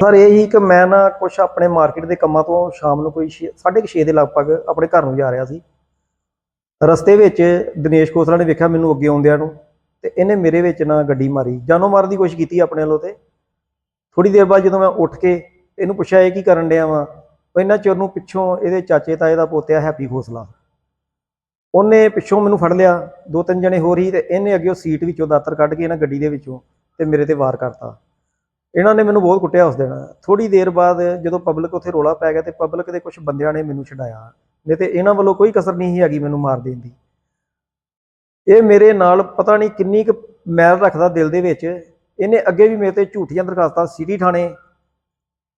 Sir ਇਹ ਹੀ ਕਿ ਮੈਂ ਨਾ ਕੁਝ ਆਪਣੇ ਮਾਰਕੀਟ ਦੇ ਕੰਮਾਂ ਤੋਂ ਸ਼ਾਮ ਨੂੰ ਕੋਈ 6:30 ਦੇ ਲਗਭਗ ਆਪਣੇ ਘਰ ਨੂੰ ਜਾ ਰਿਹਾ ਸੀ। ਰਸਤੇ ਵਿੱਚ ਦਿਨੇਸ਼ ਖੋਸਲਾ ਨੇ ਵੇਖਿਆ ਮੈਨੂੰ ਅੱਗੇ ਆਉਂਦਿਆਂ ਨੂੰ ਤੇ ਇਹਨੇ ਮੇਰੇ ਵਿੱਚ ਨਾ ਗੱਡੀ ਮਾਰੀ। ਜਾਨੋਂ ਮਾਰਨ ਦੀ ਕੋਸ਼ਿਸ਼ ਕੀਤੀ ਆਪਣੇ ਵੱਲੋਂ ਤੇ। ਥੋੜੀ ਦੇਰ ਬਾਅਦ ਜਦੋਂ ਮੈਂ ਉੱਠ ਕੇ ਇਹਨੂੰ ਪੁੱਛਿਆ, ਇਹ ਕੀ ਕਰਨ ਡਿਆ ਵਾਂ? ਉਹ ਇਹਨਾਂ ਚਿਰ ਨੂੰ ਪਿੱਛੋਂ ਇਹਦੇ ਚਾਚੇ ਤਾਏ ਦਾ ਪੋਤਿਆ ਹੈਪੀ ਖੋਸਲਾ। ਉਹਨੇ ਪਿੱਛੋਂ ਮੈਨੂੰ ਫੜ ਲਿਆ, ਦੋ ਤਿੰਨ ਜਣੇ ਹੋਰ ਹੀ ਤੇ ਇਹਨੇ ਅੱਗੇ ਉਹ ਸੀਟ ਵਿੱਚੋਂ ਦਾਤਰ ਕੱਢ ਕੇ ਇਹਨਾਂ ਗੱਡੀ ਦੇ ਵਿੱਚੋਂ ਤੇ ਮੇਰੇ ਤੇ ਵਾਰ ਕਰਤਾ। ਇਹਨਾਂ ਨੇ ਮੈਨੂੰ ਬਹੁਤ ਕੁੱਟਿਆ ਉਸ ਦਿਨ। ਥੋੜੀ ਦੇਰ ਬਾਅਦ ਜਦੋਂ ਪਬਲਿਕ ਉੱਥੇ ਰੋਲਾ ਪੈ ਗਿਆ ਤੇ ਪਬਲਿਕ ਦੇ ਕੁਝ ਬੰਦਿਆਂ ਨੇ ਮੈਨੂੰ ਛਡਾਇਆ। ਨਹੀਂ ਤੇ ਇਹਨਾਂ ਵੱਲੋਂ ਕੋਈ ਕਸਰ ਨਹੀਂ ਸੀ ਹੈਗੀ ਮੈਨੂੰ ਮਾਰ ਦੇਣ ਦੀ। ਇਹ ਮੇਰੇ ਨਾਲ ਪਤਾ ਨਹੀਂ ਕਿੰਨੀ ਕੁ ਮੈਲ ਰੱਖਦਾ ਦਿਲ ਦੇ ਵਿੱਚ। ਇਹਨੇ ਅੱਗੇ ਵੀ ਮੇਰੇ ਤੇ ਝੂਠੀਆਂ ਦਰਖਾਸਤਾਂ ਸਿਟੀ ਥਾਣੇ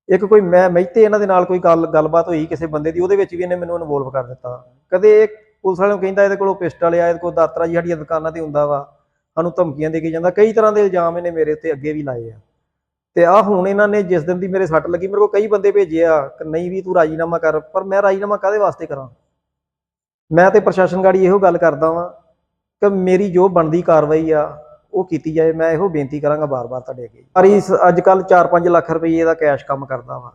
ਇੱਕ ਕੋਈ ਮੈਂ ਮਹਿਤੇ ਇਹਨਾਂ ਦੇ ਨਾਲ ਕੋਈ ਗੱਲ, ਗੱਲਬਾਤ ਹੋਈ ਕਿਸੇ ਬੰਦੇ ਦੀ, ਉਹਦੇ ਵਿੱਚ ਵੀ ਇਹਨੇ ਮੈਨੂੰ ਇਨਵੋਲਵ ਕਰ ਦਿੱਤਾ। ਕਦੇ ਇਹ ਪੁਲਿਸ ਵਾਲਿਆਂ ਨੂੰ ਕਹਿੰਦਾ ਇਹਦੇ ਕੋਲੋਂ ਪਿਸਟਲ ਆ, ਇਹਦੇ ਕੋਲ ਦਾਤਰਾ ਜੀ ਸਾਡੀਆਂ ਦੁਕਾਨਾਂ ਤੇ ਹੁੰਦਾ ਵਾ। ਸਾਨੂੰ ਧਮਕੀਆਂ ਦੇ ਕੇ ਜਾਂਦਾ। ਕਈ ਤਰ੍ਹਾਂ ਦੇ ਇਲਜ਼ਾਮ ਇਹਨੇ ਮੇਰੇ ਉੱਤੇ ਅੱਗੇ ਵੀ ਲਾਏ ਆ। ਤੇ ਆ ਹੁਣ ਇਹਨਾਂ ਨੇ ਜਿਸ ਦਿਨ ਦੀ ਮੇਰੇ ਸੱਟ ਲੱਗੀ, ਮੇਰੇ ਕੋਲ ਕਈ ਬੰਦੇ ਭੇਜੇ ਆ ਕਿ ਨਹੀਂ ਵੀ ਤੂੰ ਰਾਜੀਨਾਮਾ ਕਰ, ਪਰ ਮੈਂ ਰਾਜੀਨਾਮਾ ਕਾਦੇ ਵਾਸਤੇ ਕਰਾਂ? ਮੈਂ ਤੇ ਪ੍ਰਸ਼ਾਸਨ ਗਾੜੀ ਇਹੋ ਗੱਲ ਕਰਦਾ ਵਾਂ ਕਿ ਮੇਰੀ ਜੋ ਬਣਦੀ ਕਾਰਵਾਈ ਆ, ਉਹ ਕੀਤੀ ਜਾਏ। ਮੈਂ ਇਹੋ ਬੇਨਤੀ ਕਰਾਂਗਾ ਬਾਰ-ਬਾਰ ਤੁਹਾਡੇ ਅੱਗੇ। ਪਰ ਇਸ ਅੱਜ ਕੱਲ 4-5 ਲੱਖ ਰੁਪਏ ਦਾ ਕੈਸ਼ ਕੰਮ ਕਰਦਾ ਵਾ।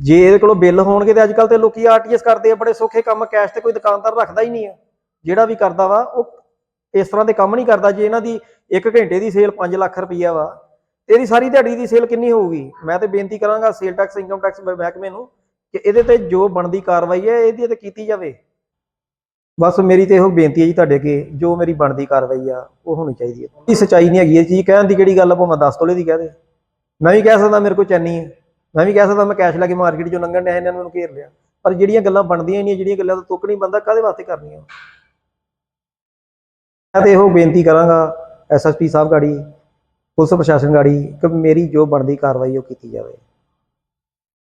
ਜੇ ਇਹਦੇ ਕੋਲੋਂ ਬਿੱਲ ਹੋਣਗੇ ਤੇ ਅੱਜ ਕੱਲ ਤੇ ਲੋਕੀ ਆਰਟੀਐਸ ਕਰਦੇ ਆ, ਬੜੇ ਸੌਖੇ ਕੰਮ ਕੈਸ਼ ਤੇ ਕੋਈ ਦੁਕਾਨਦਾਰ ਰੱਖਦਾ ਹੀ ਨਹੀਂ ਆ। ਜਿਹੜਾ ਵੀ ਕਰਦਾ ਵਾ, ਉਹ ਇਸ ਤਰ੍ਹਾਂ ਦੇ ਕੰਮ ਨਹੀਂ ਕਰਦਾ ਜੇ ਇਹਨਾਂ ਦੀ 1 ਘੰਟੇ ਦੀ ਸੇਲ 5 ਲੱਖ ਰੁਪਈਆ ਵਾ। ਤੇ ਇਹਦੀ ਸਾਰੀ ਦਿਹਾੜੀ ਦੀ ਸੇਲ ਕਿੰਨੀ ਹੋਊਗੀ? ਮੈਂ ਤੇ ਬੇਨਤੀ ਕਰਾਂਗਾ ਸੇਲ ਟੈਕਸ ਇਨਕਮ ਟੈਕਸ ਮਹਿਕਮੇ ਨੂੰ ਕਿ ਇਹਦੇ ਤੇ ਜੋ ਬਣਦੀ ਕਾਰਵਾਈ ਹੈ, ਇਹਦੀ ਤੇ ਕੀਤੀ ਜਾਵੇ। ਬਸ ਮੇਰੀ ਤੇ ਇਹੋ ਬੇਨਤੀ ਹੈ ਜੀ ਤੁਹਾਡੇ ਅੱਗੇ, ਜੋ ਮੇਰੀ ਬਣਦੀ ਕਾਰਵਾਈ ਆ, ਉਹ ਹੋਣੀ ਚਾਹੀਦੀ ਹੈ। ਇਹ ਸੱਚਾਈ ਨਹੀਂ ਹੈਗੀ, ਇਹ ਚੀਜ਼ ਕਹਿਣ ਦੀ ਕਿਹੜੀ ਗੱਲ ਆ, ਭਾਵੇਂ 10 ਤੋਲੇ ਦੀ ਕਹਿ ਦੇ। ਮੈਂ ਵੀ ਕਹਿ ਸਕਦਾ ਮੇਰੇ ਕੋਲ ਚੈਨੀ ਹੈ। ਮੈਂ ਵੀ ਕਹਿ ਸਕਦਾ ਮੈਂ ਕੈਸ਼ ਲੈ ਕੇ ਮਾਰਕੀਟ ਚੋਂ ਲੰਘਣ ਡਿਆ ਇਹਨਾਂ ਨੂੰ ਮੈਨੂੰ ਘੇਰ ਲਿਆ। ਪਰ ਜਿਹੜੀਆਂ ਗੱਲਾਂ ਬਣਦੀਆਂ ਨਹੀਂ, ਜਿਹੜੀਆਂ ਗੱਲਾਂ ਤੋਂ ਤੁੱਕ ਨਹੀਂ ਬੰਦਾ ਕਾਦੇ ਵਾਸਤੇ ਕਰਨੀਆਂ? ਮੈਂ ਤੇ ਇਹੋ ਬੇਨਤੀ ਕਰਾਂਗਾ ਐਸਐਸਪੀ ਸਾਹਿਬ ਗਾੜੀ, ਪੁਲਿਸ ਪ੍ਰਸ਼ਾਸਨ ਗਾੜੀ, ਕਿ ਮੇਰੀ ਜੋ ਬਣਦੀ ਕਾਰਵਾਈ ਉਹ ਕੀਤੀ ਜਾਵੇ।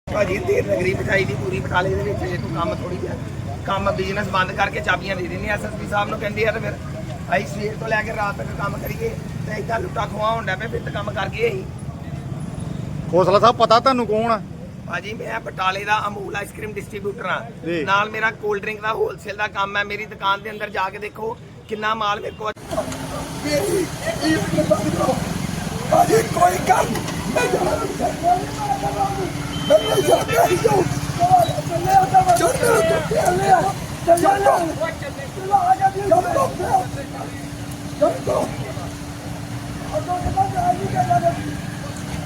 ਭਾਜੀ ਦੇਰ ਨਗਰੀ ਬਿਠਾਈ ਦੀ ਪੂਰੀ ਬਟਾਲੇ ਦੇ ਵਿੱਚ ਜੇ ਕੋਈ ਕੰਮ ਥੋੜੀ ਜਿਹਾ ਕੰਮ ਬਿਜ਼ਨਸ ਬੰਦ ਕਰਕੇ ਚਾਬੀਆਂ ਦੇ ਦਿੰਦੇ ਐਸਐਸਪੀ ਸਾਹਿਬ ਨੂੰ ਕਹਿੰਦੇ ਆ ਤੇ ਫਿਰ ਅਸੀਂ ਸਵੇਰ ਤੋਂ ਲੈ ਕੇ ਰਾਤ ਤੱਕ ਕੰਮ ਕਰੀਏ ਤੇ ਇਦਾਂ ਲੁੱਟਾ ਖੋਆ ਹੁੰਦਾ ਪਿਆ, ਫਿਰ ਤਾਂ ਕੰਮ ਕਰ ਅਸੀਂ। ਖੋਸਲਾ ਸਾਹਿਬ ਪਤਾ ਤੁਹਾਨੂੰ ਕੌਣ ਆ ਭਾਜੀ ਮੈਂ ਬਟਾਲੇ ਦਾ ਅਮੂਲ ਆਈਸਕ੍ਰੀਮ ਡਿਸਟ੍ਰੀਬਿਊਟਰ ਜੀ। ਨਾਲ ਮੇਰਾ ਕੋਲਡ ਡਰਿੰਕ ਦਾ ਹੋਲਸੇਲ ਦਾ ਕੰਮ ਹੈ ਮੇਰੀ ਦੁਕਾਨ ਦੇ ਅੰਦਰ ਜਾ ਕੇ ਦੇਖੋ ਕਿੰਨਾ ਮਾਲ ਮੇਰੇ ਕੋਲ ਭਾਜੀ ਕੋਈ ਕੰਮ ਮੈਂ ਜਾਣਾ ਮੈਂ ਜਾਣਾ ਹੀ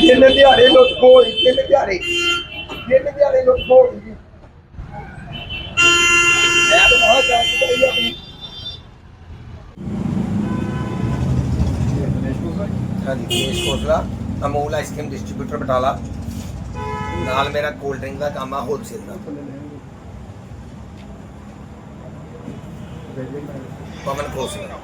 ਕਿੰਨੇ ਦਿਹਾੜੇ ਲੁੱਟ ਖੋਈ ਕਿੰਨੇ ਦਿਹਾੜੇ। ਕਿੰਨੇ ਦਿਹਾੜੇ ਲੁੱਟ ਖੋਈ ਮੈਂ ਤਾਂ ਬਹੁਤ ਚਾਹੀਦਾ ਆਪਣੀ ਹਾਂਜੀ, Dinesh Khosla Amul ice cream distributor Batala. ਨਾਲ ਮੇਰਾ ਕੋਲਡ ਡਰਿੰਕ ਦਾ ਕੰਮ ਆ ਹੋਲਸੇਲ ਦਾ। ਪਵਨ ਖੋਸਲਾ